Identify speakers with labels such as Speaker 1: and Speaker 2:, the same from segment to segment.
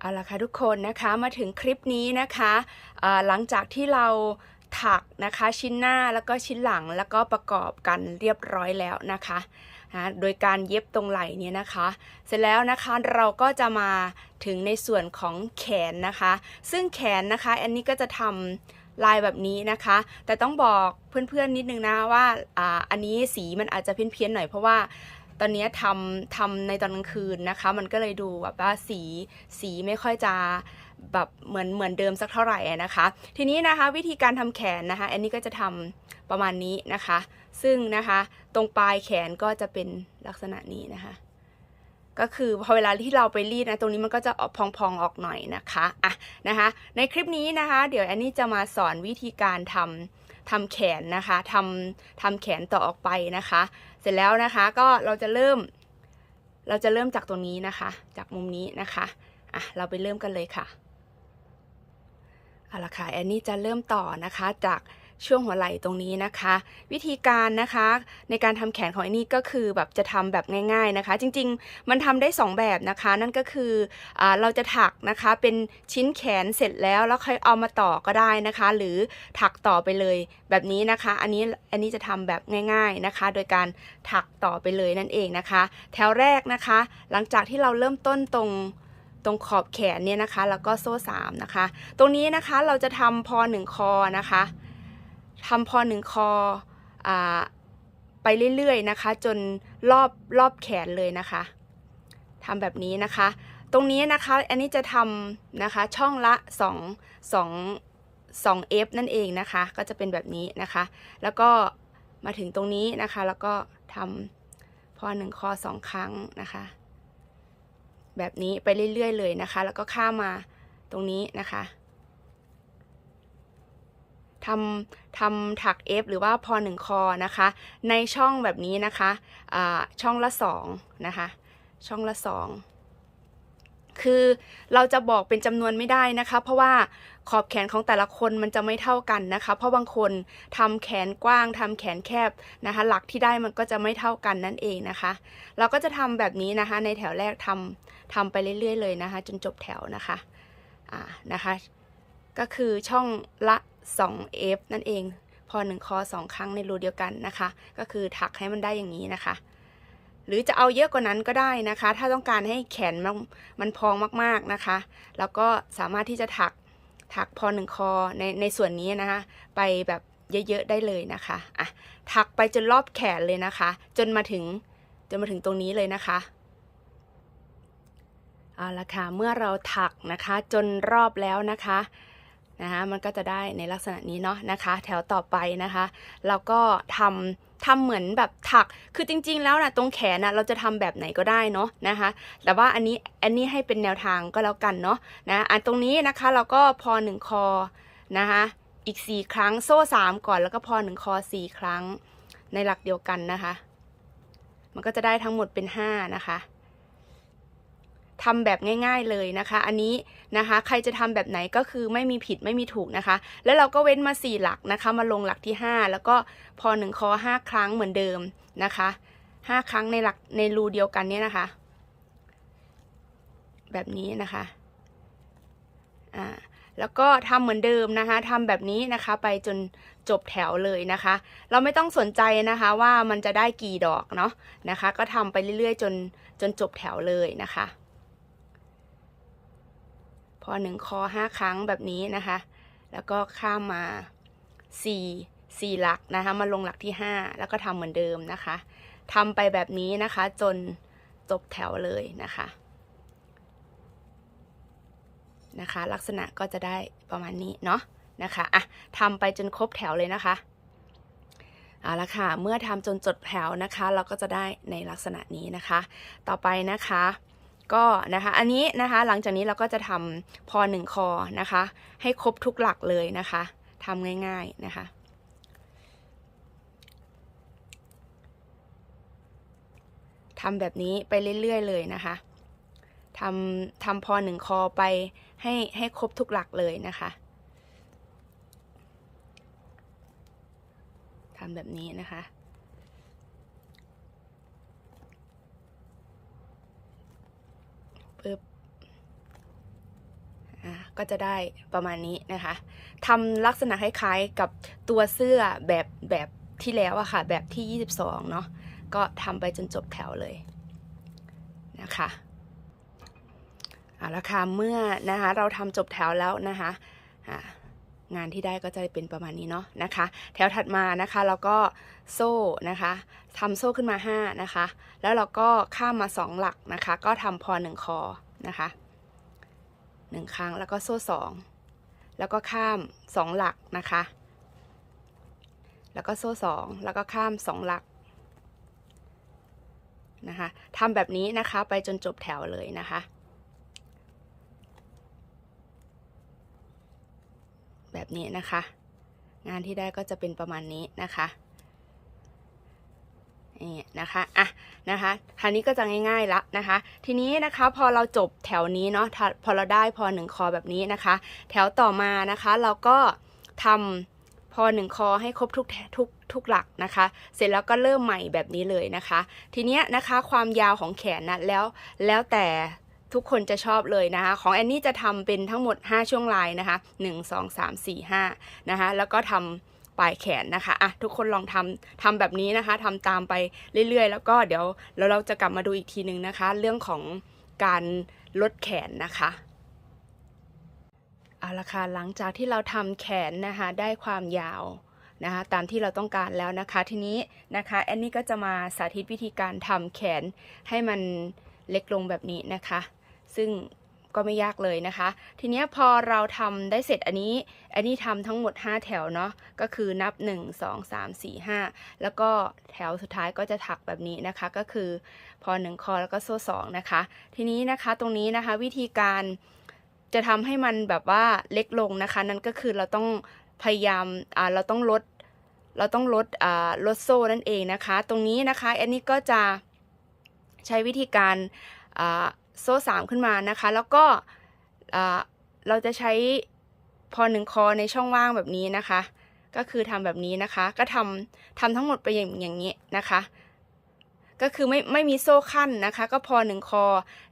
Speaker 1: เอาละค่ะทุกคนนะคะมาถึงคลิปนี้นะคะหลังจากที่เราถักนะคะชิ้นหน้าแล้วก็ชิ้นหลังแล้วก็ประกอบกันเรียบร้อยแล้วนะคะนะโดยการเย็บตรงไหล่เนี่ยนะคะ เสร็จแล้วนะคะเราก็จะมาถึงในส่วนของแขนนะคะ ซึ่งแขนนะคะอันนี้ก็จะทำลายแบบนี้นะคะ แต่ต้องบอกเพื่อนๆนิดนึงนะว่าอ่าอันนี้สีมันอาจจะเพี้ยนๆหน่อยเพราะว่า ตอนนี้ทำทำในตอนกลางคืนนะคะ มันก็เลยดูแบบว่าสีสีไม่ค่อยจะแบบเหมือนเหมือนเดิมสักเท่าไหร่นะคะ ทีนี้นะคะวิธีการทำแขนนะคะ อันนี้ก็จะทำประมาณนี้นะคะ ซึ่งนะคะตรงปลายแขนก็จะเป็นลักษณะนี้นะคะ ก็คือพอเวลาที่เราไปรีดนะตรงนี้มันก็จะออกพองๆออกหน่อยนะคะอะนะคะ ในคลิปนี้นะคะ เดี๋ยวแอนนี่จะมาสอนวิธีการทำ ทำแขนนะคะทำทำแขนต่อออกไปนะคะ เสร็จแล้วนะคะก็เราจะเริ่ม เราจะเริ่มจากตรงนี้นะคะ จากมุมนี้นะคะอะเราไปเริ่มกันเลยค่ะเอาละค่ะแอนนี่จะเริ่มต่อนะคะจาก ช่วงหัวไหล่ตรงนี้นะคะ วิธีการนะคะในการทำแขนของแอนนี่ก็คือแบบจะทำแบบง่าย ๆนะคะ จริงๆมันทำได้สองแบบนะคะ นั่นก็คืออเราจะถักนะคะเป็นชิ้นแขนเสร็จแล้วแล้วค่อยเอามาต่อก็ได้นะคะ หรือถักต่อไปเลยแบบนี้นะคะ อันนี้อันนี้จะทำแบบง่าย ๆนะคะ โดยการถักต่อไปเลยนั่นเองนะคะ แถวแรกนะคะ หลังจากที่เราเริ่มต้นตรงตรงขอบแขนเนี่ยนะคะ แล้วก็โซ่สามนะคะ ตรงนี้นะคะเราจะทำพอหนึ่งคอนะคะ ทำพอหนึ่งคออไปเรื่อยๆนะคะ จนรอบรอบแขนเลยนะคะทำแบบนี้นะคะ ตรงนี้นะคะอันนี้จะทำนะคะช่องละ2 2 2 f นั่นเองนะคะ ก็จะเป็นแบบนี้นะคะ แล้วก็มาถึงตรงนี้นะคะ แล้วก็ทำพอหนึ่งคอสองครั้งนะคะ แบบนี้ไปเรื่อยๆเลยนะคะ แล้วก็ข้ามมาตรงนี้นะคะ ทำทำถัก F หรือว่าพอหนึ่งคอนะคะ ในช่องแบบนี้นะคะอ่าช่องละสองนะคะ ช่องละสองคือเราจะบอกเป็นจำนวนไม่ได้นะคะ เพราะว่าขอบแขนของแต่ละคนมันจะไม่เท่ากันนะคะ เพราะบางคนทำแขนกว้างทำแขนแคบนะคะ หลักที่ได้มันก็จะไม่เท่ากันนั่นเองนะคะ เราก็จะทำแบบนี้นะคะ ในแถวแรกทำทำไปเรื่อยๆเลยนะคะ จนจบแถวนะคะอ่านะคะ ก็คือช่องละ2 f นั่นเอง พอหนึ่งคอสองครั้งในรูเดียวกันนะคะ ก็คือถักให้มันได้อย่างนี้นะคะ หรือจะเอาเยอะกว่านั้นก็ได้นะคะ ถ้าต้องการให้แขนมันมันพองมากๆนะคะ แล้วก็สามารถที่จะถักถักพอหนึ่งคอในในส่วนนี้นะคะ ไปแบบเยอะๆได้เลยนะคะอะถักไปจนรอบแขนเลยนะคะ จนมาถึงจนมาถึงตรงนี้เลยนะคะเอาละค่ะเมื่อเราถักนะคะจนรอบแล้วนะคะ นะคะมันก็จะได้ในลักษณะนี้เนาะนะคะ แถวต่อไปนะคะเราก็ทำทำเหมือนแบบถักคือจริง ๆ แล้วนะตรงแขนนะเราจะทำแบบไหนก็ได้เนาะนะคะ แต่ว่าอันนี้อันนี้ให้เป็นแนวทางก็แล้วกันเนาะนะอันตรงนี้นะคะเราก็พอหนึ่งคอนะคะอีก 4 ครั้งโซ่ 3 ก่อนแล้วก็พอหนึ่งคอ 4 ครั้งในหลักเดียวกันนะคะ มันก็จะได้ทั้งหมดเป็น 5 นะคะ ทำแบบง่าย ๆเลยนะคะ อันนี้นะคะ ใครจะทำแบบไหนก็คือไม่มีผิดไม่มีถูกนะคะ แล้วเราก็เว้นมา 4 หลักนะคะ มาลงหลักที่ 5 แล้วก็พอ1คอ5 ครั้งเหมือนเดิมนะคะ 5 ครั้งในหลักในรูเดียวกันเนี่ยนะคะ แบบนี้นะคะอ่าแล้วก็ทำเหมือนเดิมนะคะทำแบบนี้นะคะไปจนจบแถวเลยนะคะ เราไม่ต้องสนใจนะคะว่ามันจะได้กี่ดอกเนาะนะคะ ก็ทำไปเรื่อยๆ จนจนจบแถวเลยนะคะ พอหนึ่งคอห้าครั้งแบบนี้นะคะ แล้วก็ข้ามมาสี่สี่หลักนะคะ มาลงหลักที่ห้าแล้วก็ทำเหมือนเดิมนะคะทำไปแบบนี้นะคะ จนจบแถวเลยนะคะนะคะ ลักษณะก็จะได้ประมาณนี้เนาะนะคะอะทำไปจนครบแถวเลยนะคะเอาละค่ะ เมื่อทำจนจดแถวนะคะ เราก็จะได้ในลักษณะนี้นะคะ ต่อไปนะคะ ก็นะคะอันนี้นะคะหลังจากนี้เราก็จะทำพอหนึ่งคอนะคะ ให้ครบทุกหลักเลยนะคะทำง่าย ๆนะคะทำแบบนี้ไปเรื่อยๆเลยนะคะทำทำพอหนึ่งคอไปให้ให้ครบทุกหลักเลยนะคะทำแบบนี้นะคะปึ๊บ อ่า ก็จะได้ประมาณนี้นะคะทำลักษณะคล้ายๆกับตัวเสื้อแบบแบบที่แล้วอะค่ะ แบบที่ 22 เนาะก็ทำไปจนจบแถวเลยนะคะเอาละค่ะเมื่อนะคะเราทำจบแถวแล้วนะคะอ่างานที่ได้ก็จะเป็นประมาณนี้เนาะนะคะ แถวถัดมานะคะเราก็โซ่นะคะทำโซ่ขึ้นมา 5 นะคะ แล้วเราก็ข้ามมา 2 หลักนะคะ ก็ทำพอ1คอนะคะ หนึ่งครั้งแล้วก็โซ่สองแล้วก็ข้ามสองหลักนะคะ แล้วก็โซ่สองแล้วก็ข้ามสองหลักนะคะทำแบบนี้นะคะไปจนจบแถวเลยนะคะ แบบนี้นะคะ งานที่ได้ก็จะเป็นประมาณนี้นะคะ นี่นะคะอะนะคะคราวนี้ก็จะง่ายๆละนะคะ ทีนี้นะคะพอเราจบแถวนี้เนาะพอเราได้พอหนึ่งคอแบบนี้นะคะ แถวต่อมานะคะเราก็ทำพอหนึ่งคอให้ครบทุกทุกทุกหลักนะคะ เสร็จแล้วก็เริ่มใหม่แบบนี้เลยนะคะ ทีเนี้ยนะคะความยาวของแขนนะแล้วแล้วแต่ทุกคนจะชอบเลยนะคะ ของแอนนี่จะทำเป็นทั้งหมด 5 ช่วงลายนะคะ 1 2 3 4 5นะคะแล้วก็ทำ ปลายแขนนะคะอะทุกคนลองทำทำแบบนี้นะคะทำตามไปเรื่อยๆ แล้วก็เดี๋ยวแล้วเราจะกลับมาดูอีกทีหนึ่งนะคะ เรื่องของการลดแขนนะคะเอาละค่ะหลังจากที่เราทำแขนนะคะได้ความยาวนะคะตามที่เราต้องการแล้วนะคะทีนี้นะคะแอนนี่ก็จะมาสาธิตวิธีการทำแขนให้มันเล็กลงแบบนี้นะคะ ซึ่ง ก็ไม่ยากเลยนะคะ ทีนี้พอเราทำได้เสร็จอันนี้ อันนี้ทำทั้งหมด 5 แถวเนาะ ก็คือนับ 1 2 3 4 5 แล้วก็แถวสุดท้ายก็จะถักแบบนี้นะคะ ก็คือพอ 1 คอแล้วก็โซ่2นะคะ ทีนี้นะคะตรงนี้นะคะวิธีการจะทำให้มันแบบว่าเล็กลงนะคะ นั่นก็คือเราต้องพยายาม อ่า เราต้องลด เราต้องลด อ่า ลดโซ่นั่นเองนะคะ ตรงนี้นะคะ อันนี้ก็จะใช้วิธีการ อ่า โซ่สามขึ้นมานะคะ แล้วก็เราจะใช้พอหนึ่งคอในช่องว่างแบบนี้นะคะ ก็คือทำแบบนี้นะคะ ก็ทำทำทั้งหมดไปอย่างอย่างนี้นะคะ ก็คือไม่ไม่มีโซ่ขั้นนะคะ ก็พอหนึ่งคอ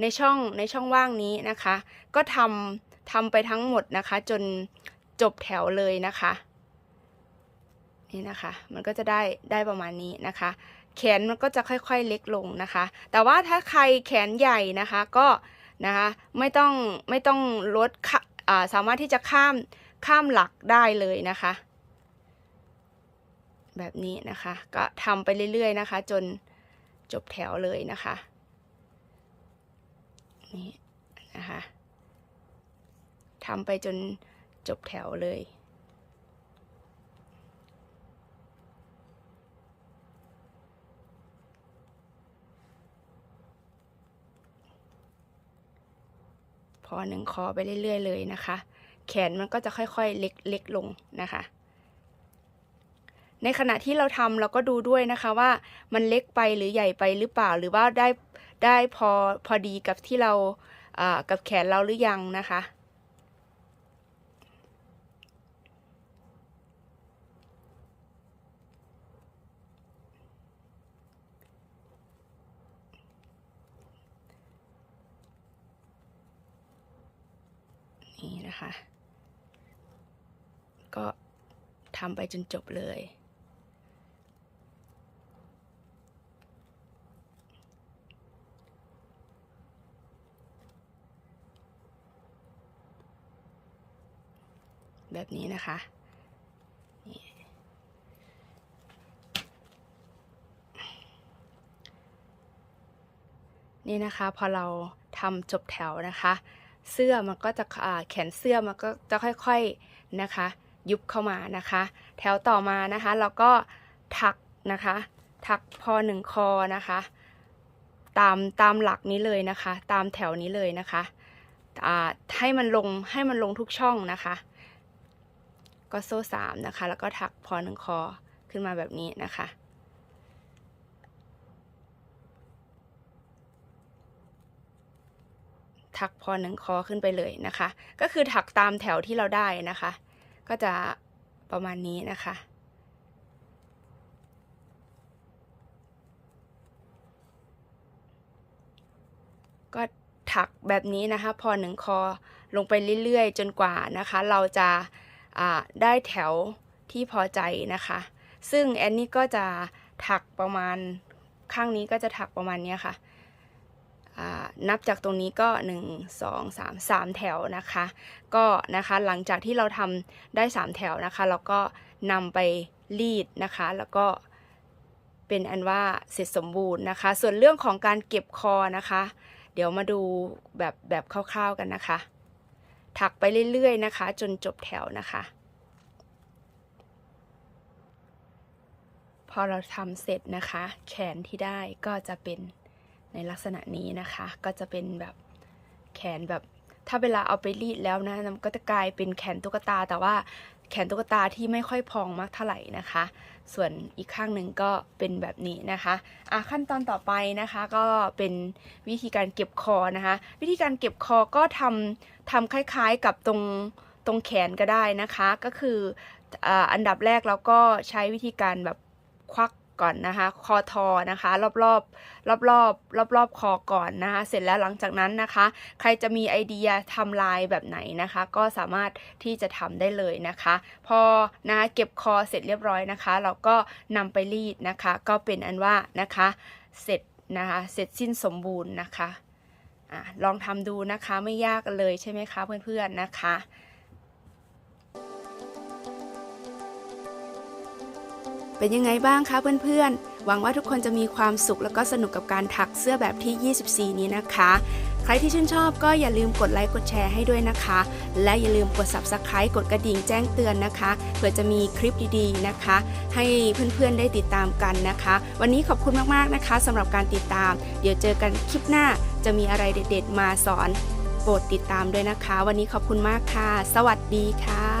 Speaker 1: ในช่องในช่องว่างนี้นะคะ ก็ทำทำไปทั้งหมดนะคะ จนจบแถวเลยนะคะ นี่นะคะ มันก็จะได้ได้ประมาณนี้นะคะ แขนมันก็จะค่อยๆเล็กลงนะคะ แต่ว่าถ้าใครแขนใหญ่นะคะก็นะคะไม่ต้องไม่ต้องลดาสามารถที่จะข้ามข้ามหลักได้เลยนะคะ แบบนี้นะคะ ก็ทำไปเรื่อยๆนะคะ จนจบแถวเลยนะคะนี่นะคะทำไปจนจบแถวเลย อหนึ่งคอไปเรื่อยๆเลยนะคะ แขนมันก็จะค่อยๆเล็กเล็กลงนะคะ ในขณะที่เราทำเราก็ดูด้วยนะคะว่ามันเล็กไปหรือใหญ่ไปหรือเปล่า หรือว่าได้ได้พอพอดีกับที่เราอ่ากับแขนเราหรือยังนะคะ นะคะ ก็ทำไปจนจบเลย แบบนี้นะคะนี่นะคะพอเราทำจบแถวนะคะ เสื้อมันก็จะแขนเสื้อมันก็จะค่อยๆนะคะ ยุบเข้ามานะคะ แถวต่อมานะคะ เราก็ถักนะคะ ถักพอหนึ่งคอนะคะ ตามตามหลักนี้เลยนะคะ ตามแถวนี้เลยนะคะให้มันลงให้มันลงทุกช่องนะคะ ก็โซ่สามนะคะ แล้วก็ถักพอหนึ่งคอขึ้นมาแบบนี้นะคะ ถักพอหนึ่งคอขึ้นไปเลยนะคะ ก็คือถักตามแถวที่เราได้นะคะ ก็จะประมาณนี้นะคะ ก็ทถักแบบนี้นะคะ พอหนึ่งคอลงไปเรื่อยๆ จนกว่านะคะ เราจะได้แถวที่พอใจนะคะ ซึ่งแอนนี่ก็จะถักประมาณข้างนี้ก็จะถักประมาณนี้ค่ะ นับจากตรงนี้ก็ 1 2 3 3 แถวนะคะ ก็นะคะหลังจากที่เราทำได้ 3 แถวนะคะ เราก็นำไปรีดนะคะ แล้วก็เป็นอันว่าเสร็จสมบูรณ์นะคะ ส่วนเรื่องของการเก็บคอนะคะ เดี๋ยวมาดูแบบแบบคร่าวๆกันนะคะ ถักไปเรื่อยๆนะคะ จนจบแถวนะคะ พอเราทำเสร็จนะคะ แขนที่ได้ก็จะเป็น ในลักษณะนี้นะคะ ก็จะเป็นแบบแขนแบบถ้าเวลาเอาไปรีดแล้วนะมันก็จะกลายเป็นแขนตุ๊กตา แต่ว่าแขนตุ๊กตาที่ไม่ค่อยพองมากเท่าไหร่นะคะ ส่วนอีกข้างหนึ่งก็เป็นแบบนี้นะคะอะขั้นตอนต่อไปนะคะ ก็เป็นวิธีการเก็บคอนะคะ วิธีการเก็บคอก็ทำทำคล้ายๆกับตรงตรงแขนก็ได้นะคะ ก็คืออ่าอันดับแรกเราก็ใช้วิธีการแบบควัก ก่อนนะคะ คอทอนะคะ รอบๆรอบๆรอบๆคอก่อนนะคะ เสร็จแล้วหลังจากนั้นนะคะ ใครจะมีไอเดียทำลายแบบไหนนะคะ ก็สามารถที่จะทำได้เลยนะคะ พอนะะเก็บคอเสร็จเรียบร้อยนะคะ เราก็นำไปรีดนะคะ ก็เป็นอันว่านะคะ เสร็จนะคะเสร็จสิ้นสมบูรณ์นะคะอะลองทำดูนะคะไม่ยากเลยใช่ไหมคะเพื่อนๆนะคะ เป็นยังไงบ้างคะเพื่อนๆ หวังว่าทุกคนจะมีความสุขแล้วก็สนุกกับการถักเสื้อแบบที่ 24 นี้นะคะ ใครที่ชื่นชอบก็อย่าลืมกดไลค์กดแชร์ให้ด้วยนะคะ และอย่าลืมกด subscribe กดกระดิ่งแจ้งเตือนนะคะ เพื่อจะมีคลิปดีๆนะคะ ให้เพื่อนๆได้ติดตามกันนะคะ วันนี้ขอบคุณมากๆนะคะสำหรับการติดตาม เดี๋ยวเจอกันคลิปหน้าจะมีอะไรเด็ด ๆ มาสอนโปรดติดตามด้วยนะคะ วันนี้ขอบคุณมากค่ะ สวัสดีค่ะ